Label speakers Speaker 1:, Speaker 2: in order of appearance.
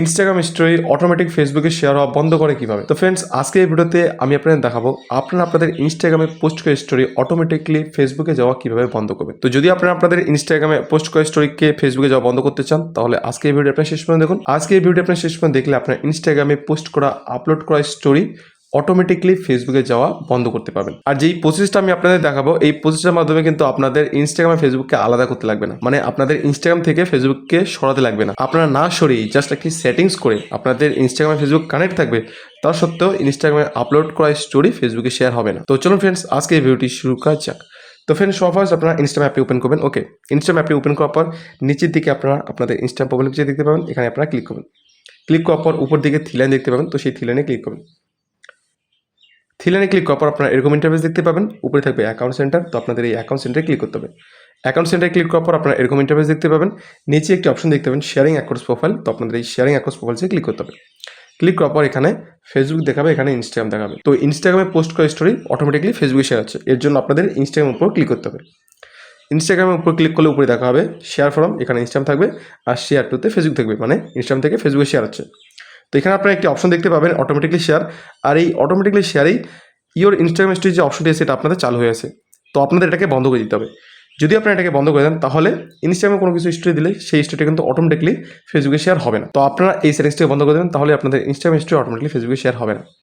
Speaker 1: Instagram story automatic ফেসবুকে share হওয়া বন্ধ করে কীভাবে? তো ফ্রেন্ডস আজকে এই ভিডিওতে আমি আপনাদের দেখাবো, আপনারা আপনাদের ইনস্টাগ্রামে পোস্ট করে স্টোরি অটোমেটিকলি ফেসবুকে যাওয়া কীভাবে বন্ধ করবে? তো যদি আপনারা আপনাদের ইনস্টাগ্রামে পোস্ট করে স্টোরিকে ফেসবুকে যাওয়া বন্ধ করতে চান, তাহলে আজকে এই ভিডিও আপনার শেষ পর্যন্ত দেখুন। আজকে এই ভিডিও আপনার শেষ পর্যন্ত দেখলে আপনার ইনস্টাগ্রামে পোস্ট করা আপলোড করা স্টোরি অটোমেটিকলি ফেসবুকে যাওয়া বন্ধ করতে পারবেন। আর যেই প্রসেসটা আমি আপনাদের দেখাবো, এই প্রসেসের মাধ্যমে কিন্তু আপনাদের ইনস্টাগ্রাম আর ফেসবুককে আলাদা করতে লাগবে না। মানে আপনাদের ইনস্টাগ্রাম থেকে ফেসবুককে সরাতে লাগবে না। আপনারা না সরিয়ে জাস্ট একটি সেটিংস করে আপনাদের ইনস্টাগ্রাম আর ফেসবুক কানেক্ট থাকবে, তা সত্ত্বেও ইনস্টাগ্রামে আপলোড করা স্টোরি ফেসবুকে শেয়ার হবে না। তো চলুন ফ্রেন্ডস আজকে এই ভিডিওটি শুরু করা যাক। তো ফ্রেন্ডস সব ফার্স্ট আপনারা ইনস্টাগ্রাম অ্যাপটি ওপেন করবেন। ওকে ইনস্টাগ্রাম অ্যাপটি ওপেন করার পর নিচের দিকে আপনারা আপনাদের ইনস্টাগ্রাম প্রবলেম দেখতে পাবেন। এখানে আপনারা ক্লিক করবেন। ক্লিক করার পর উপর দিকে থিলাইন দেখতে পাবেন। তো সেই থিলাইনে ক্লিক করবেন। থিলানে ক্লিক করার পর আপনারা এরকম ইন্টারফেস দেখতে পাবেন। উপরে থাকবে অ্যাকাউন্ট সেন্টার তো আপনাদের এই অ্যাকাউন্ট সেন্টারে ক্লিক করতে হবে। অ্যাকাউন্ট সেন্টারে ক্লিক করার পর আপনারা এরকম ইন্টারফেস দেখতে পাবেন। নিচে একটি অপশন দেখতে পাবেন শেয়ারিং অ্যাকাউন্টস প্রোফাইল তো আপনাদের এই শেয়ারিং অ্যাকাউন্টস প্রোফাইলসে ক্লিক করতে হবে। ক্লিক করার পর এখানে ফেসবুক দেখাবে, এখানে ইনস্টাগ্রাম দেখাবে। তো ইনস্টাগ্রামে পোস্ট করা স্টোরি অটোমেটিকলি ফেসবুকে শেয়ার হচ্ছে। এর জন্য আপনাদের ইনস্টাগ্রামের উপর ক্লিক করতে হবে। ইনস্টাগ্রামের উপর ক্লিক করলে উপরে দেখা হবে শেয়ার ফরম এখানে ইনস্টাগ্রাম থাকবে, আর শেয়ার টুতে ফেসবুক থাকবে। মানে ইনস্টাগ্রাম থেকে ফেসবুকে শেয়ার হচ্ছে। তো এখানে আপনারা একটি অপশন দেখতে পাবেন অটোমেটিকলি শেয়ার আর এই অটোমেটিকলি শেয়ারেই ইওর ইনস্টাগ্রাম স্টোরি যে অপশনটি আছে সেটা আপনাদের চালু হয়ে আছে। তো আপনাদের এটাকে বন্ধ করে দিতে হবে। যদি আপনারা এটাকে বন্ধ করে দেন, তাহলে ইনস্টাগ্রামে কোনো কিছু স্টোরি দিলে সেই স্টোরিটা কিন্তু অটোমেটিকলি ফেসবুকে শেয়ার হবে না। তো আপনারা এই সেটিংসটাকে বন্ধ করে দেবেন, তাহলে আপনাদের ইনস্টাগ্রাম স্টোরি অটোমেটিকলি ফেসবুকে শেয়ার হবে না।